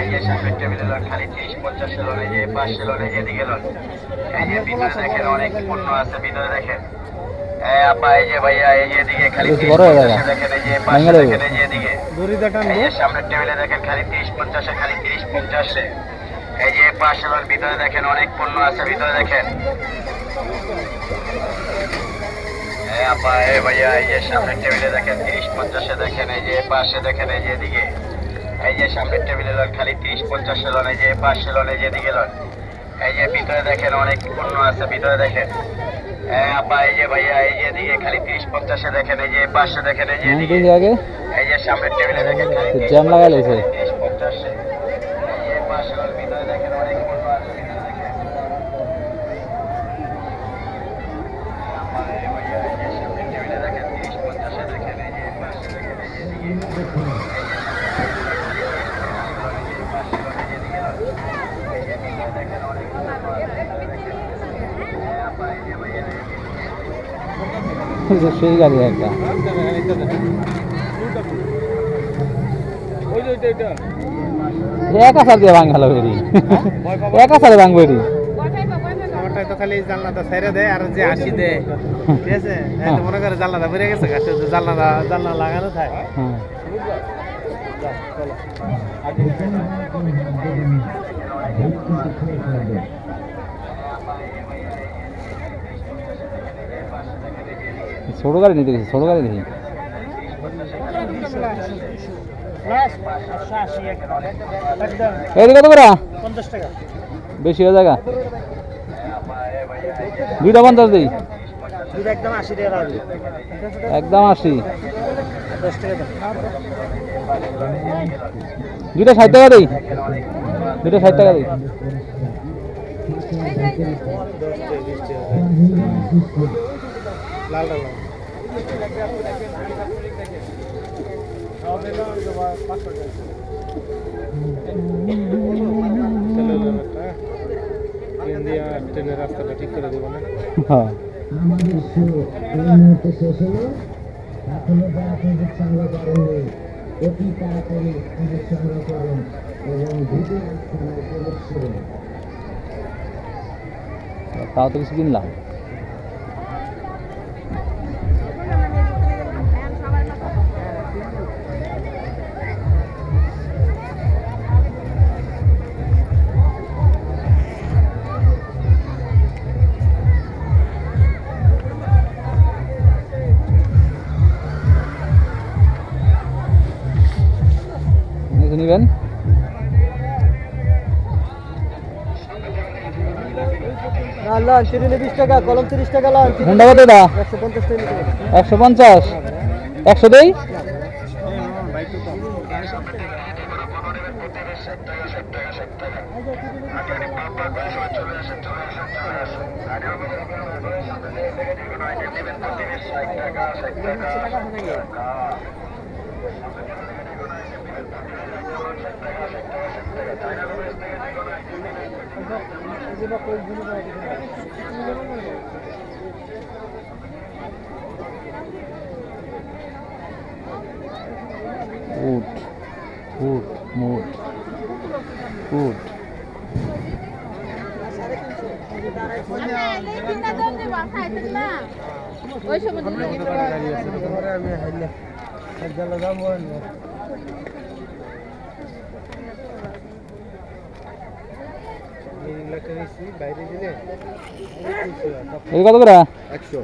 এই যে সামনের টেবিলে লন খালি তিরিশ পঞ্চাশ লন এই যে পাশে লন এই যে এদিকে এই যে ভিতরে দেখেন অনেক পণ্য আছে ভিতরে দেখেন এই আপা এই যে ভাইয়া এই যে এদিকে খালি বেশি 30, বড় হয়ে 50 যাবে। দেখেন এই যে পাশে দেখেন এই যে এদিকে এই যে সামনের টেবিলে দেখেন খালি তিরিশ পঞ্চাশে খালি তিরিশ পঞ্চাশে এই যে পাশে লন ভিতরে দেখেন অনেক পণ্য আছে ভিতরে দেখেন এই আপা এই ভাইয়া এই যে সামনের টেবিলে দেখেন তিরিশ পঞ্চাশে দেখেন এই যে পাশে দেখেন এই যে এদিকে এই যে সামনের টেবিলে লন খালি তিরিশ পঞ্চাশ লন এই যে পাশে লন এই যে দিকে লন এই যে ভিতরে দেখেন অনেক পণ্য আছে ভিতরে দেখেন হ্যাঁ আপা এই যে ভাইয়া এই যে দিকে খালি তিরিশ পঞ্চাশে দেখেন এই যে পাঁচশো দেখেন এই যে আগে এই যে সামনের টেবিলে দেখেন খালি তো 30, জ্যাম লাগাই লাইছে। তিরিশ পঞ্চাশে এই যে পাশে লন ভিতরে দেখেন অনেক পণ্য আছে ভিতরে দেখেন আপা, এই ভাইয়া, এই যে সামনের টেবিলে দেখেন তিরিশ পঞ্চাশে দেখেন এই যে পাশে দেখেন এই যে এদিকে এই যে সেই গাড়ি একটা। একা সার দিয়ে ভাঙাল বেরি একা সারে ভাঙবো আমারটাই তো খালি জানলাটা ছেড়ে দেয় আর যে আসি দেয় ঠিক আছে? মনে করে জানলাটা বেরিয়ে গেছে গাছে জানলাটা জানলা লাগানো থাকে। হ্যাঁ। ছোট গাড়ি নিতে গেছি, ছোট গাড়ি দেখি। এই কত করে বেশি হয়ে জায়গা দুইটা পঞ্চাশ দিই। একদম আশি। দুইটা ষাট টাকা দিই। দুইটা ষাট টাকা দিই। লাল লাল। ট্রেনের রাস্তাটা ঠিক তাও তো কিছু কিনলাম। লন চিরুনি বিশ টাকা কলম তিরিশ টাকা লন হুন্ডা কত এটা একশো পঞ্চাশ টাকা একশো পঞ্চাশ? একশো দেই? উট উট মুট উট ওই সময় আমি কত করে? একশো।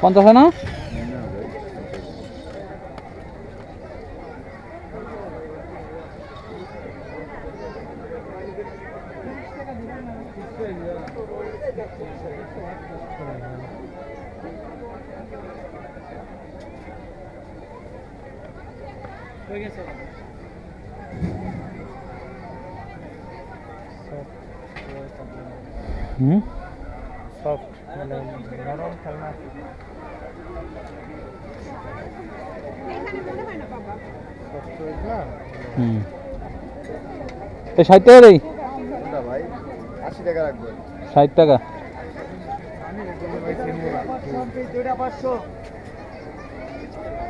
পঞ্চাশ না? হুম? সফট মানে নরম খেলনা হুম। এই ষাট টাকা দেই? ভাই? আশি টাকা রাখব। ষাট টাকা দুটা পাঁচশো চললাম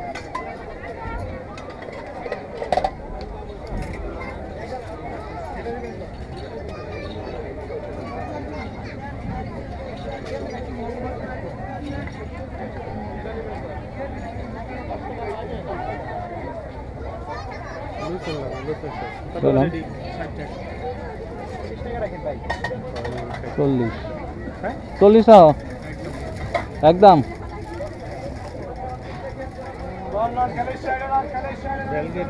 গোসল শেষ কত চললাম। ready? ষাট টাকা। চল্লিশ? চল্লিশ একদম। রেলগেট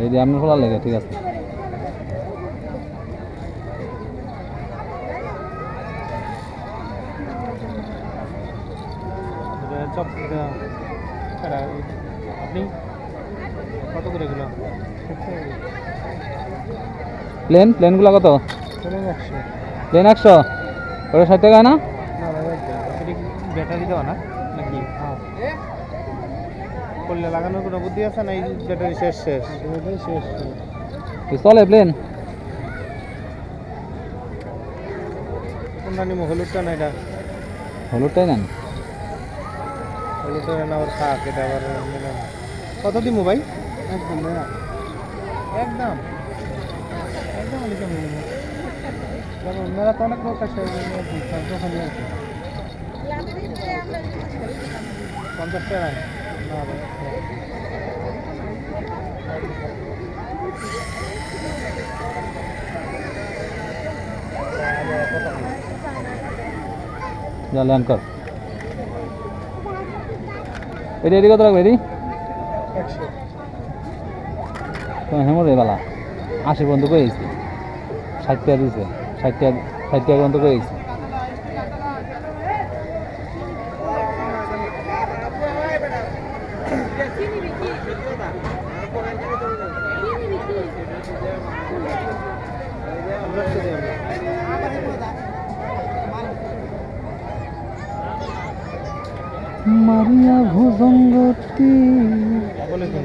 এই দিয়ে আপনার খোলা লেগে, ঠিক আছে। আপনি কত প্লেন, প্লেনগুলো কত? প্লেন একশো। ওটা ষাট টাকা না? ব্যাটারি দেওয়া না? করলে লাগানোর কোনো বুদ্ধি আছে না এই ব্যাটারি শেষ শেষ? শেষ চলে প্লেন। কোনটা নিবো হলুদটা না এটা? হলুদটাই নেন। হলুদটা না আবার থাক এটা আবার। কত দিমু ভাই? একদম একদম? একদম দেখো মেরা তো অনেক লোক আছে। পঞ্চাশ টাকা। যা ল্যান্ড কর। এটি এটি কত লাগবে এটি? একশো। তোমার হেমো রে বালা। আশি পর্যন্ত পেয়েছি ষাট টাকা দিয়েছে ষাট টাকা ষাট টাকা পর্যন্ত মারিয়া ভুজঙ্গতি বলে দিন।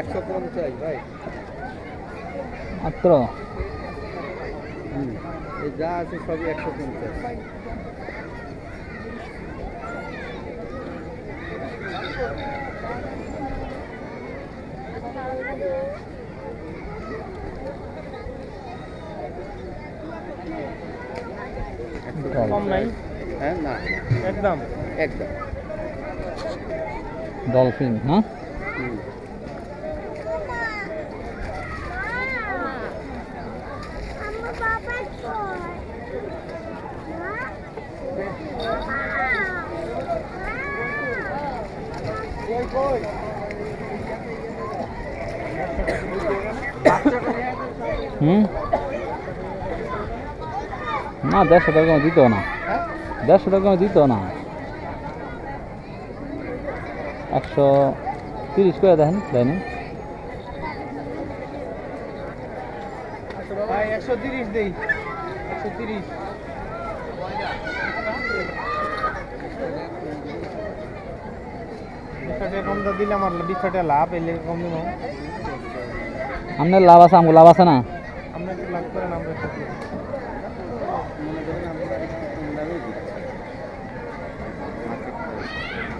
একশো পঞ্চাশ ভাই। মাত্র? এই যা আছে সবই একশো পঞ্চাশ। কম নাই? হ্যাঁ না। একদম। একদম। ডলফিন হ্যাঁ? হুম? না দেড়শো টাকা দিত না। দেড়শো টাকা দিত না। একশো তিরিশ করে দেখেন দেয়নি একশো তিরিশ দেই। একশো তিরিশ। বিশটা কম তো দিলে আমার বিশটা লাভ এলে কম দিব। আপনার লাভ আছে আমগো লাভ আছে না? আপনি লাভ করেন আমরা একটু দিই।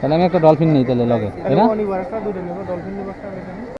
তাহলে আমি একটা ডলফিন নিই তাহলে লগে তাই না?